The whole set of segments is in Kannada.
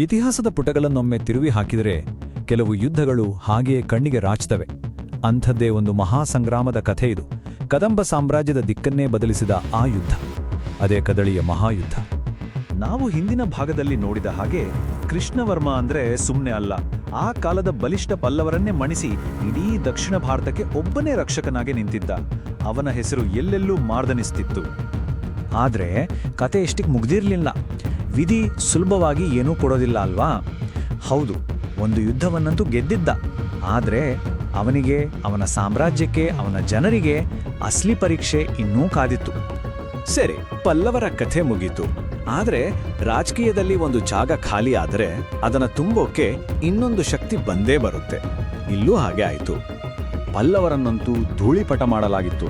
ಇತಿಹಾಸದ ಪುಟಗಳನ್ನೊಮ್ಮೆ ತಿರುವಿ ಹಾಕಿದರೆ ಕೆಲವು ಯುದ್ಧಗಳು ಹಾಗೆಯೇ ಕಣ್ಣಿಗೆ ರಾಚ್ತವೆ. ಅಂಥದ್ದೇ ಒಂದು ಮಹಾಸಂಗ್ರಾಮದ ಕಥೆ ಇದು. ಕದಂಬ ಸಾಮ್ರಾಜ್ಯದ ದಿಕ್ಕನ್ನೇ ಬದಲಿಸಿದ ಆ ಯುದ್ಧ. ಅದೇ ಕದಳಿಯ ಮಹಾಯುದ್ಧ. ನಾವು ಹಿಂದಿನ ಭಾಗದಲ್ಲಿ ನೋಡಿದ ಹಾಗೆ ಕೃಷ್ಣವರ್ಮ ಅಂದ್ರೆ ಸುಮ್ಮನೆ ಅಲ್ಲ. ಆ ಕಾಲದ ಬಲಿಷ್ಠ ಪಲ್ಲವರನ್ನೇ ಮಣಿಸಿ ಇಡೀ ದಕ್ಷಿಣ ಭಾರತಕ್ಕೆ ಒಬ್ಬನೇ ರಕ್ಷಕನಾಗಿ ನಿಂತಿದ್ದ. ಅವನ ಹೆಸರು ಎಲ್ಲೆಲ್ಲೂ ಮಾರ್ದನಿಸ್ತಿತ್ತು. ಆದ್ರೆ ಕತೆ ಎಷ್ಟಿಗೆ ಮುಗ್ದಿರ್ಲಿಲ್ಲ. ವಿಧಿ ಸುಲಭವಾಗಿ ಏನೂ ಕೊಡೋದಿಲ್ಲ ಅಲ್ವಾ? ಹೌದು, ಒಂದು ಯುದ್ಧವನ್ನಂತೂ ಗೆದ್ದಿದ್ದ. ಆದ್ರೆ ಅವನಿಗೆ, ಅವನ ಸಾಮ್ರಾಜ್ಯಕ್ಕೆ, ಅವನ ಜನರಿಗೆ ಅಸ್ಲಿ ಪರೀಕ್ಷೆ ಇನ್ನೂ ಕಾದಿತ್ತು. ಸರಿ, ಪಲ್ಲವರ ಕಥೆ ಮುಗೀತು. ಆದ್ರೆ ರಾಜಕೀಯದಲ್ಲಿ ಒಂದು ಜಾಗ ಖಾಲಿ ಆದರೆ ಅದನ್ನ ತುಂಬೋಕೆ ಇನ್ನೊಂದು ಶಕ್ತಿ ಬಂದೇ ಬರುತ್ತೆ. ಇಲ್ಲೂ ಹಾಗೆ ಆಯಿತು. ಪಲ್ಲವರನ್ನಂತೂ ಧೂಳಿಪಟ ಮಾಡಲಾಗಿತ್ತು.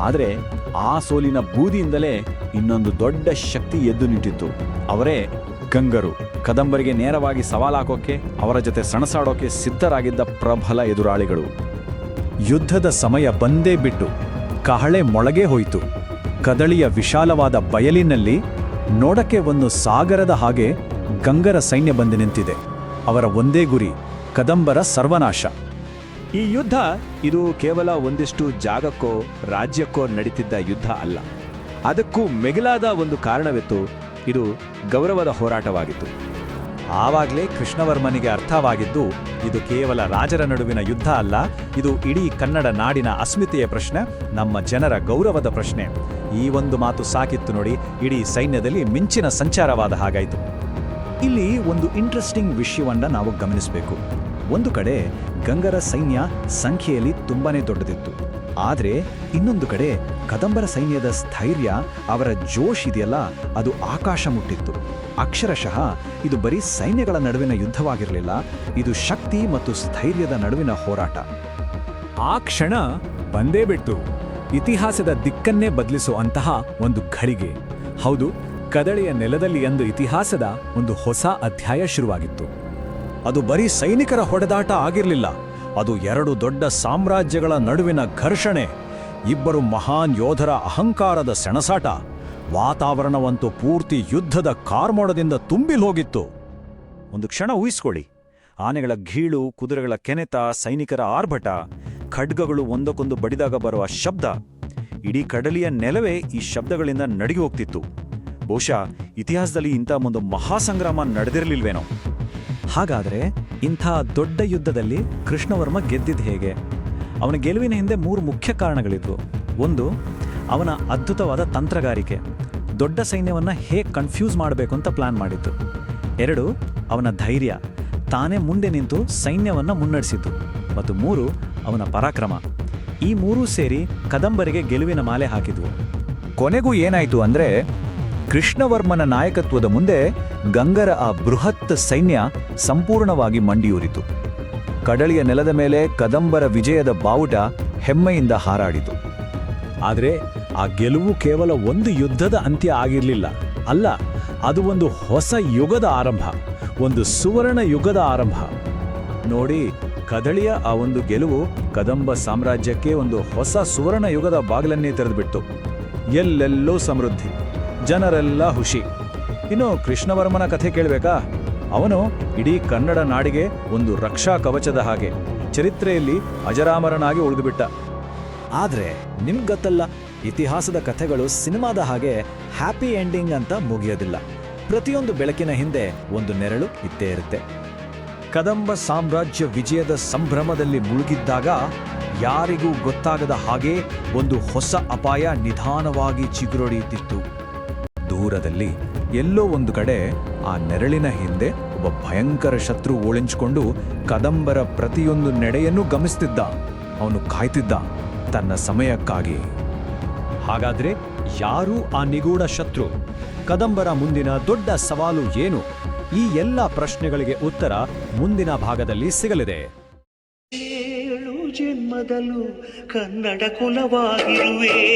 ಆದ್ರೆ ಆ ಸೋಲಿನ ಬೂದಿಯಿಂದಲೇ ಇನ್ನೊಂದು ದೊಡ್ಡ ಶಕ್ತಿ ಎದ್ದು ನಿಂತಿತ್ತು. ಅವರೇ ಗಂಗರು. ಕದಂಬರಿಗೆ ನೇರವಾಗಿ ಸವಾಲಾಕೋಕೆ, ಅವರ ಜೊತೆ ಸಣಸಾಡೋಕೆ ಸಿದ್ಧರಾಗಿದ್ದ ಪ್ರಬಲ ಎದುರಾಳಿಗಳು. ಯುದ್ಧದ ಸಮಯ ಬಂದೇ ಬಿಟ್ಟು ಕಹಳೆ ಮೊಳಗೆ ಹೋಯಿತು. ಕದಳಿಯ ವಿಶಾಲವಾದ ಬಯಲಿನಲ್ಲಿ ನೋಡಕ್ಕೆ ಒಂದು ಸಾಗರದ ಹಾಗೆ ಗಂಗರ ಸೈನ್ಯ ಬಂದು ನಿಂತಿದೆ. ಅವರ ಒಂದೇ ಗುರಿ, ಕದಂಬರ ಸರ್ವನಾಶ. ಈ ಯುದ್ಧ ಇದು ಕೇವಲ ಒಂದಿಷ್ಟು ಜಾಗಕ್ಕೋ, ರಾಜ್ಯಕ್ಕೋ ನಡೀತಿದ್ದ ಯುದ್ಧ ಅಲ್ಲ. ಅದಕ್ಕೂ ಮೆಗಿಲಾದ ಒಂದು ಕಾರಣವಿತ್ತು ಇದು ಗೌರವದ ಹೋರಾಟವಾಗಿತ್ತು. ಆವಾಗಲೇ ಕೃಷ್ಣವರ್ಮನಿಗೆ ಅರ್ಥವಾಗಿದ್ದು, ಇದು ಕೇವಲ ರಾಜರ ನಡುವಿನ ಯುದ್ಧ ಅಲ್ಲ, ಇದು ಇಡೀ ಕನ್ನಡ ನಾಡಿನ ಅಸ್ಮಿತೆಯ ಪ್ರಶ್ನೆ, ನಮ್ಮ ಜನರ ಗೌರವದ ಪ್ರಶ್ನೆ. ಈ ಒಂದು ಮಾತು ಸಾಕಿತ್ತು ನೋಡಿ ಇಡೀ ಸೈನ್ಯದಲ್ಲಿ ಮಿಂಚಿನ ಸಂಚಾರವಾದ ಹಾಗಾಯಿತು. ಇಲ್ಲಿ ಒಂದು ಇಂಟ್ರೆಸ್ಟಿಂಗ್ ವಿಷಯವನ್ನು ನಾವು ಗಮನಿಸಬೇಕು. ಒಂದು ಕಡೆ ಗಂಗರ ಸೈನ್ಯ ಸಂಖ್ಯೆಯಲ್ಲಿ ತುಂಬಾನೇ ದೊಡ್ಡದಿತ್ತು. ಆದರೆ ಇನ್ನೊಂದು ಕಡೆ ಕದಂಬರ ಸೈನ್ಯದ ಸ್ಥೈರ್ಯ ಅವರ ಜೋಶ್ ಇದೆಯಲ್ಲ, ಅದು ಆಕಾಶ ಮುಟ್ಟಿತ್ತು. ಅಕ್ಷರಶಃ ಇದು ಬರೀ ಸೈನ್ಯಗಳ ನಡುವಿನ ಯುದ್ಧವಾಗಿರಲಿಲ್ಲ, ಇದು ಶಕ್ತಿ ಮತ್ತು ಸ್ಥೈರ್ಯದ ನಡುವಿನ ಹೋರಾಟ. ಆ ಕ್ಷಣ ಬಂದೇ ಬಿಟ್ಟು ಇತಿಹಾಸದ ದಿಕ್ಕನ್ನೇ ಬದಲಿಸುವಂತಹ ಒಂದು ಘಳಿಗೆ. ಹೌದು, ಕದಳೆಯ ನೆಲದಲ್ಲಿ ಎಂದು ಇತಿಹಾಸದ ಒಂದು ಹೊಸ ಅಧ್ಯಾಯ ಶುರುವಾಗಿತ್ತು. ಅದು ಬರೀ ಸೈನಿಕರ ಹೊಡೆದಾಟ ಆಗಿರಲಿಲ್ಲ. ಅದು ಎರಡು ದೊಡ್ಡ ಸಾಮ್ರಾಜ್ಯಗಳ ನಡುವಿನ ಘರ್ಷಣೆ. ಇಬ್ಬರು ಮಹಾನ್ ಯೋಧರ ಅಹಂಕಾರದ ಸೆಣಸಾಟ. ವಾತಾವರಣವಂತೂ ಪೂರ್ತಿ ಯುದ್ಧದ ಕಾರ್ಮೋಡದಿಂದ ತುಂಬಿಲ್ ಹೋಗಿತ್ತು. ಒಂದು ಕ್ಷಣ ಊಹಿಸ್ಕೊಳ್ಳಿ. ಆನೆಗಳ ಘೀಳು ಕುದುರೆಗಳ ಕೆನೆತ, ಸೈನಿಕರ ಆರ್ಭಟ, ಖಡ್ಗಗಳು ಒಂದಕ್ಕೊಂದು ಬಡಿದಾಗ ಬರುವ ಶಬ್ದ. ಇಡೀ ಕಡಲಿಯ ನೆಲವೇ ಈ ಶಬ್ದಗಳಿಂದ ನಡಿಗೆ ಹೋಗ್ತಿತ್ತು. ಬಹುಶಃ ಇತಿಹಾಸದಲ್ಲಿ ಇಂಥ ಒಂದು ಮಹಾಸಂಗ್ರಾಮ ನಡೆದಿರಲಿಲ್ವೇನೋ. ಹಾಗಾದ್ರೆ ಇಂಥ ದೊಡ್ಡ ಯುದ್ಧದಲ್ಲಿ ಕೃಷ್ಣವರ್ಮ ಗೆದ್ದಿದ್ದು ಹೇಗೆ? ಅವನ ಗೆಲುವಿನ ಹಿಂದೆ ಮೂರು ಮುಖ್ಯ ಕಾರಣಗಳಿದ್ವು. ಒಂದು, ಅವನ ಅದ್ಭುತವಾದ ತಂತ್ರಗಾರಿಕೆ. ದೊಡ್ಡ ಸೈನ್ಯವನ್ನು ಹೇಗೆ ಕನ್ಫ್ಯೂಸ್ ಮಾಡಬೇಕು ಅಂತ ಪ್ಲಾನ್ ಮಾಡಿತ್ತು ಎರಡು, ಅವನ ಧೈರ್ಯ. ತಾನೇ ಮುಂದೆ ನಿಂತು ಸೈನ್ಯವನ್ನು ಮುನ್ನಡೆಸಿದ್ದು. ಮತ್ತು ಮೂರು, ಅವನ ಪರಾಕ್ರಮ. ಈ ಮೂರೂ ಸೇರಿ ಕದಂಬರಿಗೆ ಗೆಲುವಿನ ಮಾಲೆ ಹಾಕಿದ್ವು. ಕೊನೆಗೂ ಏನಾಯಿತು ಅಂದ್ರೆ ಕೃಷ್ಣವರ್ಮನ ನಾಯಕತ್ವದ ಮುಂದೆ ಗಂಗರ ಆ ಬೃಹತ್ ಸೈನ್ಯ ಸಂಪೂರ್ಣವಾಗಿ ಮಂಡಿಯೂರಿತು. ಕಡಲಿಯ ನೆಲದ ಮೇಲೆ ಕದಂಬರ ವಿಜಯದ ಬಾವುಟ ಹೆಮ್ಮೆಯಿಂದ ಹಾರಾಡಿತು. ಆದರೆ ಆ ಗೆಲುವು ಕೇವಲ ಒಂದು ಯುದ್ಧದ ಅಂತ್ಯ ಆಗಿರಲಿಲ್ಲ. ಅಲ್ಲ, ಅದು ಒಂದು ಹೊಸ ಯುಗದ ಆರಂಭ, ಒಂದು ಸುವರ್ಣ ಯುಗದ ಆರಂಭ. ನೋಡಿ, ಕದಳಿಯ ಆ ಒಂದು ಗೆಲುವು ಕದಂಬ ಸಾಮ್ರಾಜ್ಯಕ್ಕೆ ಒಂದು ಹೊಸ ಸುವರ್ಣ ಯುಗದ ಬಾಗಿಲನ್ನೇ ತೆರೆದುಬಿಟ್ಟು ಎಲ್ಲೆಲ್ಲೋ ಸಮೃದ್ಧಿ. ಜನರೆಲ್ಲ ಖುಷಿ ಇನ್ನು ಕೃಷ್ಣವರ್ಮನ ಕಥೆ ಕೇಳಬೇಕಾ? ಅವನು ಇಡೀ ಕನ್ನಡ ನಾಡಿಗೆ ಒಂದು ರಕ್ಷಾ ಕವಚದ ಹಾಗೆ, ಚರಿತ್ರೆಯಲ್ಲಿ ಅಜರಾಮರನಾಗಿ ಉಳಿದುಬಿಟ್ಟ. ಆದರೆ ನಿಮ್ಗೆ ಗೊತ್ತಲ್ಲ, ಇತಿಹಾಸದ ಕಥೆಗಳು ಸಿನಿಮಾದ ಹಾಗೆ ಹ್ಯಾಪಿ ಎಂಡಿಂಗ್ ಅಂತ ಮುಗಿಯೋದಿಲ್ಲ. ಪ್ರತಿಯೊಂದು ಬೆಳಕಿನ ಹಿಂದೆ ಒಂದು ನೆರಳು ಇದ್ದೇ ಇರುತ್ತೆ. ಕದಂಬ ಸಾಮ್ರಾಜ್ಯ ವಿಜಯದ ಸಂಭ್ರಮದಲ್ಲಿ ಮುಳುಗಿದ್ದಾಗ ಯಾರಿಗೂ ಗೊತ್ತಾಗದ ಹಾಗೆ ಒಂದು ಹೊಸ ಅಪಾಯ ನಿಧಾನವಾಗಿ ಚಿಗುರೊಡೆಯುತ್ತಿತ್ತು. ದೂರದಲ್ಲಿ ಎಲ್ಲೋ ಒಂದು ಕಡೆ ಆ ನೆರಳಿನ ಹಿಂದೆ ಒಬ್ಬ ಭಯಂಕರ ಶತ್ರು ಓಳಿಂಚಿಕೊಂಡು ಕದಂಬರ ಪ್ರತಿಯೊಂದು ನೆಡೆಯನ್ನು ಗಮನಿಸ್ತಿದ್ದ. ಅವನು ಕಾಯ್ತಿದ್ದ ತನ್ನ ಸಮಯಕ್ಕಾಗಿ. ಹಾಗಾದ್ರೆ ಯಾರು ಆ ನಿಗೂಢ ಶತ್ರು? ಕದಂಬರ ಮುಂದಿನ ದೊಡ್ಡ ಸವಾಲು ಏನು? ಈ ಎಲ್ಲ ಪ್ರಶ್ನೆಗಳಿಗೆ ಉತ್ತರ ಮುಂದಿನ ಭಾಗದಲ್ಲಿ ಸಿಗಲಿದೆ. ಜನ್ಮದಲ್ಲೂ ಕನ್ನಡ ಕುಲವಾಗಿರುವೆ.